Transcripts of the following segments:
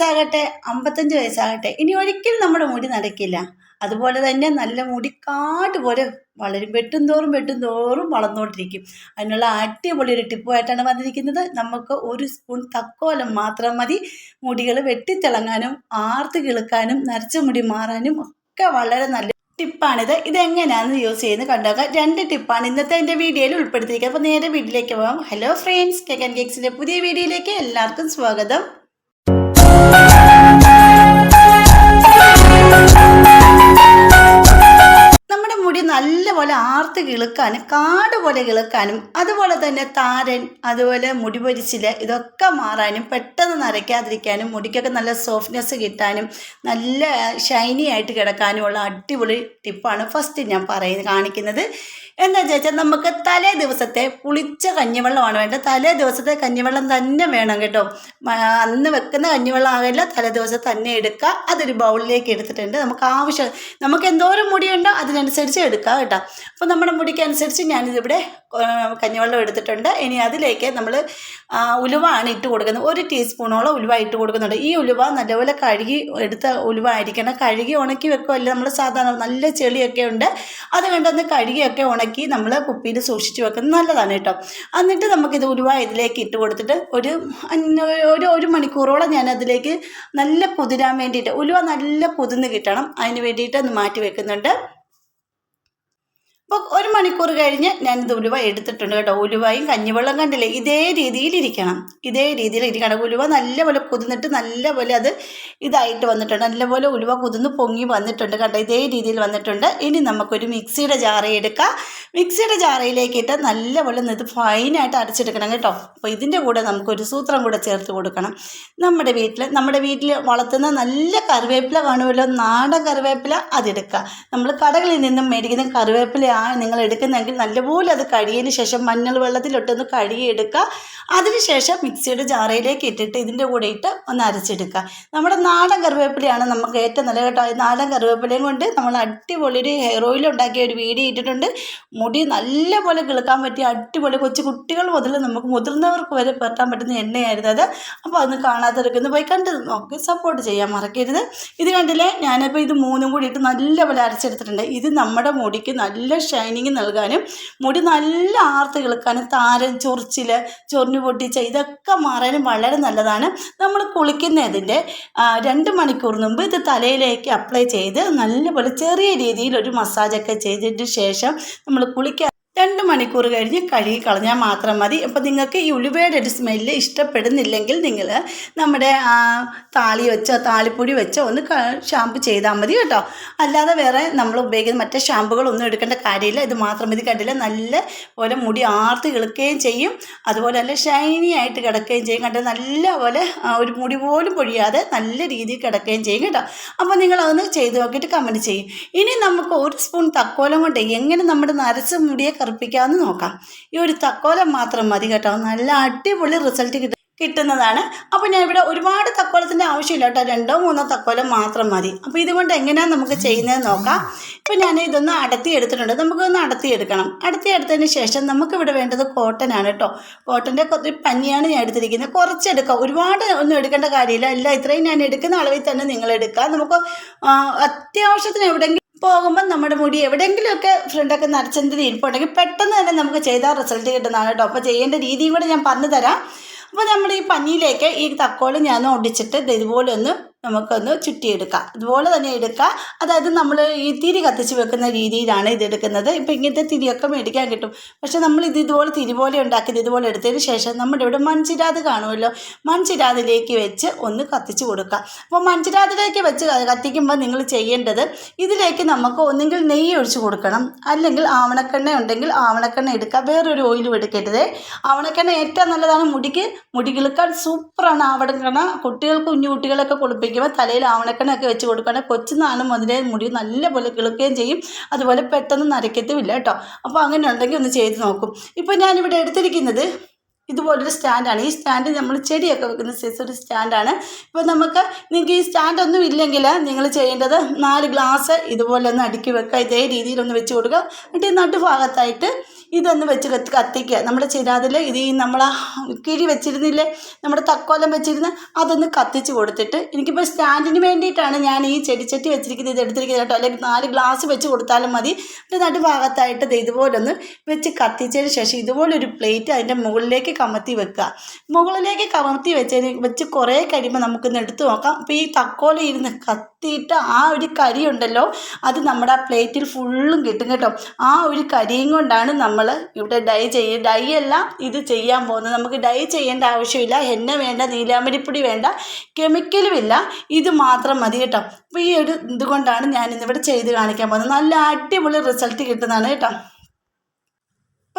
വയസ്സാകട്ടെ അമ്പത്തഞ്ച് വയസ്സാകട്ടെ ഇനി ഒരിക്കലും നമ്മുടെ മുടി നടക്കില്ല. അതുപോലെ തന്നെ നല്ല മുടി പോലെ വളരും വെട്ടും തോറും വെട്ടും തോറും വളർന്നുകൊണ്ടിരിക്കും. അതിനുള്ള അടിപൊളി ഒരു ടിപ്പുമായിട്ടാണ് വന്നിരിക്കുന്നത്. നമുക്ക് ഒരു സ്പൂൺ തക്കോലം മാത്രം മതി. മുടികൾ വെട്ടിത്തിളങ്ങാനും ആർത്ത് കിളുക്കാനും നരച്ച മുടി മാറാനും ഒക്കെ വളരെ നല്ല ടിപ്പാണിത്. ഇതെങ്ങനെയാണെന്ന് യൂസ് ചെയ്യുന്നത് കണ്ടാക്കുക രണ്ട് ടിപ്പാണ് ഇന്നത്തെ എന്റെ വീഡിയോയിൽ ഉൾപ്പെടുത്തിയിരിക്കുന്നത്. അപ്പോൾ നേരെ വീട്ടിലേക്ക് പോകാം. ഹലോ ഫ്രണ്ട്സ് കേക്ക് ആൻഡ് കേക്സിന്റെ പുതിയ വീഡിയോയിലേക്ക് എല്ലാവർക്കും സ്വാഗതം. നമ്മുടെ നല്ലപോലെ ആർത്ത് കിളുക്കാനും കാട് പോലെ കിളുക്കാനും അതുപോലെ തന്നെ താരൻ അതുപോലെ മുടി പൊരിച്ചിൽ ഇതൊക്കെ മാറാനും പെട്ടെന്ന് നരയ്ക്കാതിരിക്കാനും മുടിക്കൊക്കെ നല്ല സോഫ്റ്റ്നെസ് കിട്ടാനും നല്ല ഷൈനി ആയിട്ട് കിടക്കാനുമുള്ള അടിപൊളി ടിപ്പാണ് ഫസ്റ്റ് ഞാൻ പറയുന്നത് കാണിക്കുന്നത്. എന്താ ചോദിച്ചാൽ നമുക്ക് തലേ ദിവസത്തെ പുളിച്ച കഞ്ഞിവെള്ളമാണ് വേണ്ടത്. തലേ ദിവസത്തെ കഞ്ഞിവെള്ളം തന്നെ വേണം കേട്ടോ. അന്ന് വെക്കുന്ന കഞ്ഞിവെള്ളം ആകില്ല തലേ ദിവസം തന്നെ എടുക്കുക. അതൊരു ബൗളിലേക്ക് എടുത്തിട്ടുണ്ട്. നമുക്ക് ആവശ്യം നമുക്ക് എന്തോരം മുടിയുണ്ടോ അതിനനുസരിച്ച് എടുക്കുക കേട്ടോ. അപ്പോൾ നമ്മുടെ മുടിക്ക് അനുസരിച്ച് ഞാനിതിവിടെ കഞ്ഞിവെള്ളം എടുത്തിട്ടുണ്ട്. ഇനി അതിലേക്ക് നമ്മൾ ഉലുവ ആണ് ഇട്ട് കൊടുക്കുന്നത്. ഒരു ടീസ്പൂണോളം ഉലുവ ഇട്ട് കൊടുക്കുന്നുണ്ട്. ഈ ഉലുവ നല്ലപോലെ കഴുകി എടുത്ത ഉലുവ ആയിരിക്കണം. കഴുകി ഉണക്കി വെക്കുമല്ല നമ്മൾ സാധാരണ നല്ല ചെളിയൊക്കെ ഉണ്ട്. അത് കണ്ടൊന്ന് കഴുകിയൊക്കെ ഉണക്കി നമ്മൾ കുപ്പിയിൽ സൂക്ഷിച്ച് വെക്കുന്നത് നല്ലതാണ് കേട്ടോ. എന്നിട്ട് നമുക്കിത് ഉലുവ ഇതിലേക്ക് ഇട്ട് കൊടുത്തിട്ട് ഒരു ഒരു ഒരു മണിക്കൂറോളം ഞാൻ അതിലേക്ക് നല്ല കുതിരാൻ വേണ്ടിയിട്ട് ഉലുവ നല്ല കുതിർന്ന് കിട്ടണം. അതിന് വേണ്ടിയിട്ട് ഒന്ന് മാറ്റി വെക്കുന്നുണ്ട്. അപ്പോൾ ഒരു മണിക്കൂർ കഴിഞ്ഞ് ഇത് ഉലുവ എടുത്തിട്ടുണ്ട് കേട്ടോ. ഉലുവയും കഞ്ഞിവെള്ളം കണ്ടില്ലേ? ഇതേ രീതിയിൽ ഇരിക്കണം. ഇതേ രീതിയിൽ ഇരിക്കണം. ഉലുവ നല്ലപോലെ കുതിന്നിട്ട് നല്ലപോലെ അത് ഇതായിട്ട് വന്നിട്ടുണ്ട്. നല്ലപോലെ ഉലുവ കുതിന്ന് പൊങ്ങി വന്നിട്ടുണ്ട് കേട്ടോ ഇതേ രീതിയിൽ വന്നിട്ടുണ്ട്. ഇനി നമുക്കൊരു മിക്സിയുടെ ജാറ എടുക്കാം. മിക്സിയുടെ ജാറയിലേക്ക് ഇട്ട് നല്ലപോലെ ഇത് ഫൈനായിട്ട് അരച്ചെടുക്കണം കേട്ടോ. അപ്പോൾ ഇതിന്റെ കൂടെ നമുക്കൊരു സൂത്രം കൂടെ ചേർത്ത് കൊടുക്കണം. നമ്മുടെ വീട്ടിൽ നമ്മുടെ വീട്ടിൽ വളർത്തുന്ന നല്ല കറിവേപ്പില കാണുമല്ലോ? നാടൻ കറിവേപ്പില അതെടുക്കുക. നമ്മൾ കടകളിൽ നിന്നും മേടിക്കുന്ന കറിവേപ്പിലയാണ് നിങ്ങൾ എടുക്കുന്നതെങ്കിൽ നല്ലപോലെ അത് കഴുകിയതിന് ശേഷം മഞ്ഞൾ വെള്ളത്തിലിട്ടൊന്ന് കഴുകിയെടുക്കുക. അതിനുശേഷം മിക്സിയുടെ ജാറയിലേക്ക് ഇട്ടിട്ട് ഇതിന്റെ കൂടെ ഇട്ട് ഒന്ന് അരച്ചെടുക്കുക. നമ്മുടെ നാടൻ കറിവേപ്പിലയാണ് നമുക്ക് ഏറ്റവും നല്ല കേട്ടോ. നാടൻ കറിവേപ്പിലയും കൊണ്ട് നമ്മൾ അടിപൊളി ഒരു ഹെയർ ഓയിൽ ഉണ്ടാക്കിയ ഒരു വീഡിയോ ഇട്ടിട്ടുണ്ട്. മുടി നല്ലപോലെ കിളുക്കാൻ പറ്റിയ അടിപൊളി കൊച്ചു കുട്ടികൾ മുതൽ നമുക്ക് മുതിർന്നവർക്ക് വരെ പറ്റാൻ പറ്റുന്ന എണ്ണയായിരുന്നു അത്. അപ്പോൾ അതൊന്ന് കാണാത്തവരൊക്കെ പോയി കണ്ട് നോക്കി സപ്പോർട്ട് ചെയ്യാൻ മറക്കരുത്. ഇത് കണ്ടില്ലേ? ഞാനിപ്പോൾ ഇത് മൂന്നും കൂടി ഇട്ട് നല്ലപോലെ അരച്ചെടുത്തിട്ടുണ്ട്. ഇത് നമ്മുടെ മുടിക്ക് നല്ല ഷൈനിങ് നൽകാനും മുടി നല്ല ആർത്ത് കിളുക്കാനും താരൻ ചൊറിച്ചിൽ ചൊറിഞ്ഞു പൊട്ടിച്ച ഇതൊക്കെ മാറാനും വളരെ നല്ലതാണ്. നമ്മൾ കുളിക്കുന്നതിന്റെ രണ്ട് മണിക്കൂർ മുമ്പ് ഇത് തലയിലേക്ക് അപ്ലൈ ചെയ്ത് നല്ലപോലെ ചെറിയ രീതിയിൽ ഒരു മസാജൊക്കെ ചെയ്തിട്ട് ശേഷം നമ്മൾ കുളിക്കാൻ രണ്ട് മണിക്കൂർ കഴിഞ്ഞ് കഴുകി കളഞ്ഞാൽ മാത്രം മതി. അപ്പോൾ നിങ്ങൾക്ക് ഈ ഉലുവയുടെ ഒരു സ്മെല്ല് ഇഷ്ടപ്പെടുന്നില്ലെങ്കിൽ നിങ്ങൾ നമ്മുടെ താളി വെച്ചോ താളിപ്പൊടി വെച്ചോ ഒന്ന് ഷാമ്പു ചെയ്താൽ മതി കേട്ടോ. അല്ലാതെ വേറെ നമ്മൾ ഉപയോഗിക്കുന്ന മറ്റേ ഷാമ്പുകളൊന്നും എടുക്കേണ്ട കാര്യമില്ല. ഇത് മാത്രം മതി. കണ്ടില്ല? നല്ല പോലെ മുടി ആർത്ത് കിളുക്കുകയും ചെയ്യും. അതുപോലെ നല്ല ഷൈനി ആയിട്ട് കിടക്കുകയും ചെയ്യും. കണ്ടത് നല്ല പോലെ ഒരു മുടി പോലും പൊഴിയാതെ നല്ല രീതിയിൽ കിടക്കുകയും ചെയ്യും കേട്ടോ. അപ്പോൾ നിങ്ങളതൊന്ന് ചെയ്ത് നോക്കിയിട്ട് കമന്റ് ചെയ്യും. ഇനി നമുക്ക് ഒരു സ്പൂൺ തക്കോലം കൊണ്ട് എങ്ങനെ നമ്മുടെ നരച്ച മുടിയെ കറുപ്പിക്കാമെന്ന് നോക്കാം. ഈ ഒരു തക്കോലം മാത്രം മതി കേട്ടോ. നല്ല അടിപൊളി റിസൾട്ട് കിട്ടും കിട്ടുന്നതാണ്. അപ്പോൾ ഞാൻ ഇവിടെ ഒരുപാട് തക്കോലത്തിന്റെ ആവശ്യമില്ല കേട്ടോ. രണ്ടോ മൂന്നോ തക്കോലം മാത്രം മതി. അപ്പോൾ ഇതുകൊണ്ട് എങ്ങനെയാണ് നമുക്ക് ചെയ്യുന്നത് നോക്കാം. ഇപ്പോൾ ഞാൻ ഇതൊന്ന് അടത്തി എടുത്തിട്ടുണ്ട്. നമുക്കൊന്ന് അടത്തി എടുക്കണം. അടത്തി എടുത്തതിന് ശേഷം നമുക്ക് ഇവിടെ വേണ്ടത് കോട്ടൺ ആണ് കേട്ടോ. കോട്ടന്റെ പഞ്ഞിയാണ് ഞാൻ എടുത്തിരിക്കുന്നത്. കുറച്ചെടുക്കുക ഒരുപാട് ഒന്നും എടുക്കേണ്ട കാര്യമില്ല. എല്ലാം ഇത്രയും ഞാൻ എടുക്കുന്ന അളവിൽ തന്നെ നിങ്ങൾ എടുക്കുക നമുക്ക് അത്യാവശ്യത്തിന് എവിടെയെങ്കിലും പോകുമ്പോൾ നമ്മുടെ മുടി എവിടെയെങ്കിലുമൊക്കെ ഫ്രണ്ടൊക്കെ നരച്ചെന്തിന് ഇരിപ്പുണ്ടെങ്കിൽ പെട്ടെന്ന് തന്നെ നമുക്ക് ചെയ്താൽ റിസൾട്ട് കിട്ടുന്നതാണ് കേട്ടോ. അപ്പോൾ ചെയ്യേണ്ട രീതിയും കൂടെ ഞാൻ പറഞ്ഞു തരാം അപ്പോൾ നമ്മൾ ഈ പഞ്ഞിയിലേക്ക് ഈ തക്കോൽ ഞാൻ ഒടിച്ചിട്ട് ഇതുപോലെ ഒന്ന് നമുക്കൊന്ന് ചുറ്റിയെടുക്കാം. ഇതുപോലെ തന്നെ എടുക്കാം. അതായത് നമ്മൾ ഈ തിരി കത്തിച്ച് വെക്കുന്ന രീതിയിലാണ് ഇതെടുക്കുന്നത് ഇപ്പോൾ ഇങ്ങനത്തെ തിരിയൊക്കെ മേടിക്കാൻ കിട്ടും. പക്ഷേ നമ്മൾ ഇത് ഇതുപോലെ തിരി പോലെ ഉണ്ടാക്കിയത് ഇതുപോലെ എടുത്തതിന് ശേഷം നമ്മുടെ ഇവിടെ മൺചിരാത് കാണുമല്ലോ? മൺചിരാതിലേക്ക് വെച്ച് ഒന്ന് കത്തിച്ച് കൊടുക്കാം. അപ്പോൾ മൺചിരാതിലേക്ക് വെച്ച് കത്തിക്കുമ്പോൾ നിങ്ങൾ ചെയ്യേണ്ടത് ഇതിലേക്ക് നമുക്ക് ഒന്നുകിൽ നെയ്യ് ഒഴിച്ച് കൊടുക്കണം. അല്ലെങ്കിൽ ആവണക്കെണ്ണ ഉണ്ടെങ്കിൽ ആവണക്കെണ്ണ എടുക്കുക വേറൊരു ഓയിലും എടുക്കരുത്. ആവണക്കെണ്ണ ഏറ്റവും നല്ലതാണ് മുടിക്ക്. മുടി സൂപ്പറാണ് ആവണക്കെണ്ണ. കുട്ടികൾ കുഞ്ഞു കുട്ടികളൊക്കെ കുളിപ്പിക്കുമ്പോൾ തലയിൽ ആവണക്കണ്ണൊക്കെ വെച്ച് കൊടുക്കുകയാണെങ്കിൽ കൊച്ചു നാണം മുതലേ മുടി നല്ലപോലെ കിളുക്കുകയും ചെയ്യും. അതുപോലെ പെട്ടെന്ന് നരയ്ക്കത്തുമില്ല കേട്ടോ. അപ്പോൾ അങ്ങനെ ഉണ്ടെങ്കിൽ ഒന്ന് ചെയ്ത് നോക്കും. ഇപ്പോൾ ഞാനിവിടെ എടുത്തിരിക്കുന്നത് ഇതുപോലൊരു സ്റ്റാൻഡാണ്. ഈ സ്റ്റാൻഡ് നമ്മൾ ചെടിയൊക്കെ വെക്കുന്ന സൈസ് ഒരു സ്റ്റാൻഡാണ്. ഇപ്പോൾ നമുക്ക് നിങ്ങൾക്ക് ഈ സ്റ്റാൻഡൊന്നും ഇല്ലെങ്കിൽ നിങ്ങൾ ചെയ്യേണ്ടത് നാല് ഗ്ലാസ് ഇതുപോലെ ഒന്ന് അടുക്കി വെക്കുക. ഇതേ രീതിയിലൊന്ന് വെച്ച് കൊടുക്കുക. എന്നിട്ട് ഈ നടുഭാഗത്തായിട്ട് ഇതൊന്ന് വെച്ച് കത്തി കത്തിക്കുക. നമ്മുടെ ചിരാതിൽ ഇത് ഈ നമ്മൾ കിഴി വെച്ചിരുന്നില്ലേ? നമ്മുടെ തക്കോലം വെച്ചിരുന്ന് അതൊന്ന് കത്തിച്ച് കൊടുത്തിട്ട് എനിക്കിപ്പോൾ സ്റ്റാൻഡിന് വേണ്ടിയിട്ടാണ് ഞാൻ ഈ ചെടിച്ചട്ടി വെച്ചിരിക്കുന്നത്. ഇത് എടുത്തിരിക്കുന്നത് കേട്ടോ. അല്ലെങ്കിൽ നാല് ഗ്ലാസ് വെച്ച് കൊടുത്താലും മതി. ഒരു നടുഭാഗത്തായിട്ട് ഇത് ഇതുപോലൊന്ന് വെച്ച് കത്തിച്ചതിന് ശേഷം ഇതുപോലൊരു പ്ലേറ്റ് അതിന്റെ മുകളിലേക്ക് കമത്തി വെക്കുക. മുകളിലേക്ക് കമത്തി വെച്ചതിന് വെച്ച് കുറേ കഴിയുമ്പോൾ നമുക്കൊന്ന് എടുത്തു നോക്കാം. അപ്പോൾ ഈ തക്കോല ഇരുന്ന് കത്തിയിട്ട് ആ ഒരു കരി ഉണ്ടല്ലോ അത് നമ്മുടെ ആ പ്ലേറ്റിൽ ഫുള്ളും കിട്ടും കേട്ടോ. ആ ഒരു കരിയും കൊണ്ടാണ് നമ്മൾ ഇവിടെ ഡൈ ചെയ്യുക ഡൈ അല്ല ഇത് ചെയ്യാൻ പോകുന്നത്. നമുക്ക് ഡൈ ചെയ്യേണ്ട ആവശ്യമില്ല. എണ്ണ വേണ്ട നീലാമ്പരിപ്പൊടി വേണ്ട കെമിക്കലും ഇല്ല. ഇത് മാത്രം മതി കേട്ടോ. അപ്പോൾ ഈ ഒരു ഇതുകൊണ്ടാണ് ഞാൻ ഇന്നിവിടെ ചെയ്ത് കാണിക്കാൻ പോകുന്നത്. നല്ല അടിപൊളി റിസൾട്ട് കിട്ടുന്നതാണ് കേട്ടോ.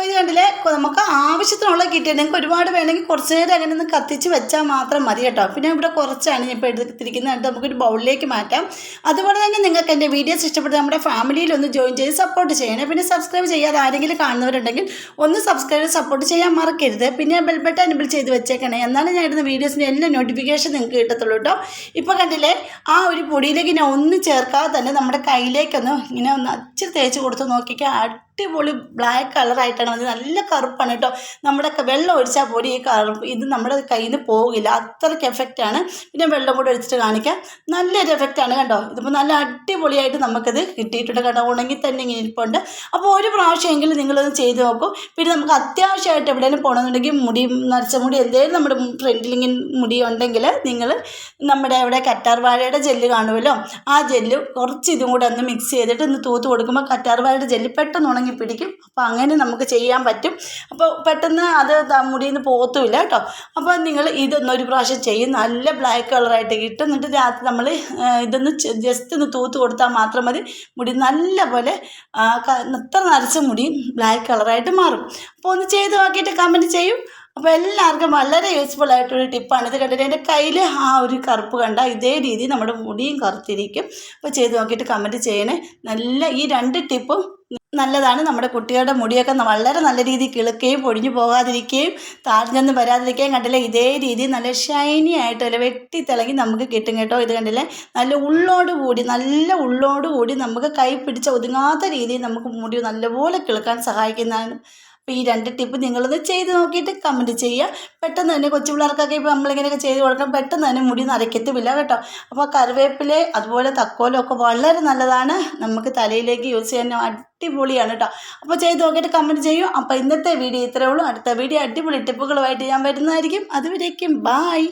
അപ്പോൾ ഇത് കണ്ടില്ലേ? നമുക്ക് ആവശ്യത്തിനുള്ള കിറ്റ് നിങ്ങൾക്ക് ഒരുപാട് വേണമെങ്കിൽ കുറച്ച് നേരം അങ്ങനെ ഒന്ന് കത്തിച്ച് വെച്ചാൽ മാത്രം മതി കേട്ടോ. പിന്നെ ഇവിടെ കുറച്ചാണ് ഞാൻ ഇപ്പോൾ എടുത്തിരിക്കുന്നത്. എന്നിട്ട് നമുക്കൊരു ബൗളിലേക്ക് മാറ്റാം. അതുപോലെ തന്നെ നിങ്ങൾക്ക് എന്റെ വീഡിയോസ് ഇഷ്ടപ്പെട്ട് നമ്മുടെ ഫാമിലിയിൽ ഒന്ന് ജോയിൻ ചെയ്ത് സപ്പോർട്ട് ചെയ്യണേ. പിന്നെ സബ്സ്ക്രൈബ് ചെയ്യാതെ ആരെങ്കിലും കാണുന്നവരുണ്ടെങ്കിൽ ഒന്ന് സബ്സ്ക്രൈബ് സപ്പോർട്ട് ചെയ്യാൻ മറക്കരുത്. പിന്നെ ബെൽ ബട്ടൺ എനബിൾ ചെയ്ത് വെച്ചേക്കണേ. എന്നാലും ഞാൻ ഇടുന്ന വീഡിയോസിന്റെ എല്ലാ നോട്ടിഫിക്കേഷൻ നിങ്ങൾക്ക് കിട്ടത്തുള്ളൂ കേട്ടോ. ഇപ്പോൾ കണ്ടില്ലേ? ആ ഒരു പൊടിയിലേക്ക് ഞാൻ ഒന്ന് ചേർക്കാതെ തന്നെ നമ്മുടെ കയ്യിലേക്കൊന്ന് ഇങ്ങനെ ഒന്ന് അച്ചിരി തേച്ച് കൊടുത്ത് നോക്കിക്കാൻ അടിപൊളി ബ്ലാക്ക് കളറായിട്ടാണ് വന്നത്. നല്ല കറുപ്പാണ് കേട്ടോ. നമ്മുടെ വെള്ളം ഒഴിച്ചാൽ പോലും ഈ കറുപ്പ് ഇത് നമ്മുടെ കയ്യിൽ നിന്ന് പോകില്ല. അത്രയ്ക്ക് എഫക്റ്റാണ് പിന്നെ വെള്ളം കൂടെ ഒഴിച്ചിട്ട് കാണിക്കാം. നല്ലൊരു എഫക്റ്റാണ് കേട്ടോ ഇതിപ്പോൾ നല്ല അടിപൊളിയായിട്ട് നമുക്കിത് കിട്ടിയിട്ടുണ്ട് കേട്ടോ ഉണങ്ങി തന്നെ ഇങ്ങനെ ഇരിപ്പുണ്ട്. അപ്പോൾ ഒരു പ്രാവശ്യമെങ്കിലും നിങ്ങളത് ചെയ്ത് നോക്കൂ. പിന്നെ നമുക്ക് അത്യാവശ്യമായിട്ട് എവിടെയെങ്കിലും പോകണമെന്നുണ്ടെങ്കിൽ മുടി നരച്ച മുടി എന്തെങ്കിലും നമ്മുടെ ഫ്രണ്ടിൽ മുടി ഉണ്ടെങ്കിൽ നിങ്ങൾ നമ്മുടെ അവിടെ കറ്റാർവാഴയുടെ ജെല്ല് കാണുമല്ലോ. ആ ജെല്ല് കുറച്ച് ഇതും കൂടെ ഒന്ന് മിക്സ് ചെയ്തിട്ട് ഒന്ന് തൂത്ത് കൊടുക്കുമ്പോൾ കറ്റാർവാഴയുടെ ജെല്ല് പെട്ടെന്ന് ഉണങ്ങി പിടിക്കും. അപ്പോൾ അങ്ങനെ നമുക്ക് ചെയ്യാൻ പറ്റും. അപ്പോൾ പെട്ടെന്ന് അത് മുടിയിൽ നിന്ന് പോകത്തുമില്ല കേട്ടോ. അപ്പോൾ നിങ്ങൾ ഇതൊന്ന് ഒരു പ്രാവശ്യം ചെയ്യും. നല്ല ബ്ലാക്ക് കളറായിട്ട് കിട്ടും എന്നിട്ട് രാത്രി നമ്മൾ ഇതൊന്ന് ജസ്റ്റ് ഒന്ന് തൂത്ത് കൊടുത്താൽ മാത്രം മതി. മുടി നല്ല പോലെ എത്ര നരച്ച മുടിയും ബ്ലാക്ക് കളറായിട്ട് മാറും. അപ്പോൾ ഒന്ന് ചെയ്ത് നോക്കിയിട്ട് കമന്റ് ചെയ്യും. അപ്പോൾ എല്ലാവർക്കും വളരെ യൂസ്ഫുൾ ആയിട്ടൊരു ടിപ്പാണ് ഇത് കണ്ടിട്ട് എന്റെ കയ്യിൽ ആ ഒരു കറുപ്പ് കണ്ട ഇതേ രീതി നമ്മുടെ മുടിയും കറുത്തിരിക്കും. അപ്പോൾ ചെയ്ത് നോക്കിയിട്ട് കമന്റ് ചെയ്യണേ. നല്ല ഈ രണ്ട് ടിപ്പും നല്ലതാണ്. നമ്മുടെ കുട്ടികളുടെ മുടിയൊക്കെ വളരെ നല്ല രീതിയിൽ കിളുക്കുകയും പൊടിഞ്ഞു പോകാതിരിക്കുകയും താഴ്ന്നൊന്നും വരാതിരിക്കുകയും കണ്ടില്ലേ? ഇതേ രീതിയിൽ നല്ല ഷൈനി ആയിട്ട് അല്ലെ വെട്ടി തിളങ്ങി നമുക്ക് കിട്ടും കേട്ടോ ഇത് കണ്ടില്ലേ? നല്ല ഉള്ളോട് കൂടി നല്ല ഉള്ളോട് കൂടി നമുക്ക് കൈ പിടിച്ച ഒതുങ്ങാത്ത രീതിയിൽ നമുക്ക് മുടി നല്ലപോലെ കിളുക്കാൻ സഹായിക്കുന്നതാണ്. അപ്പോൾ ഈ രണ്ട് ടിപ്പ് നിങ്ങളൊന്ന് ചെയ്ത് നോക്കിയിട്ട് കമന്റ് ചെയ്യുക. പെട്ടെന്ന് തന്നെ കൊച്ചു പിള്ളേർക്കൊക്കെ ഇപ്പോൾ നമ്മളിങ്ങനെയൊക്കെ ചെയ്ത് കൊടുക്കണം പെട്ടെന്ന് തന്നെ മുടി നരയ്ക്കത്തുമില്ല കേട്ടോ. അപ്പോൾ കറിവേപ്പില അതുപോലെ തക്കോലൊക്കെ വളരെ നല്ലതാണ്. നമുക്ക് തലയിലേക്ക് യൂസ് ചെയ്യാൻ അടിപൊളിയാണ് കേട്ടോ. അപ്പോൾ ചെയ്ത് നോക്കിയിട്ട് കമന്റ് ചെയ്യൂ. അപ്പോൾ ഇന്നത്തെ വീഡിയോ ഇത്രയേ ഉള്ളൂ. അടുത്ത വീഡിയോ അടിപൊളി ടിപ്പുകളുമായിട്ട് ഞാൻ വരുന്നതായിരിക്കും. അതുവരേക്കും ബായ്